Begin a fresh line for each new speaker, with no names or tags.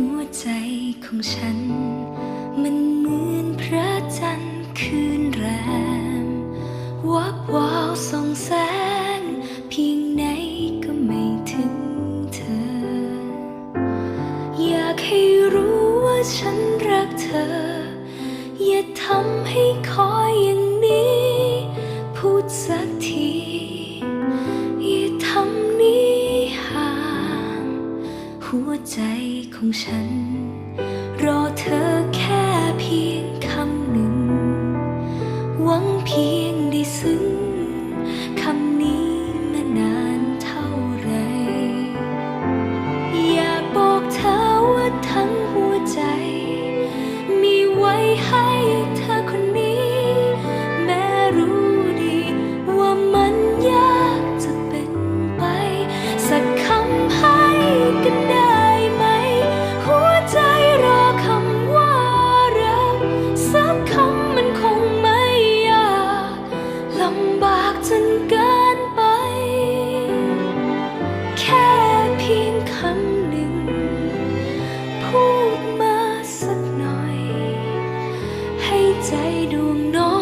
หัวใจของฉัน มันเหมือนพระจันทร์คืนแรมวับวาวส่องแสง เพียงไหนก็ไม่ถึงเธอ อยากให้รู้ว่าฉันรักเธอ อย่าทำให้คอยอย่างนี้ หัวใจของฉัน รอเธอแค่เพียงคำหนึ่ง หวังเพียงได้ซึ้งคำนี้มานานเท่าไร อยากบอกเธอว่าทั้งหัวใจ มีไว้ให้เธอคนนี้ำบากจนเกินไป แค่เพียงคำหนึ่ง พูดมาสักหน่อย ให้ใจดวงน้อย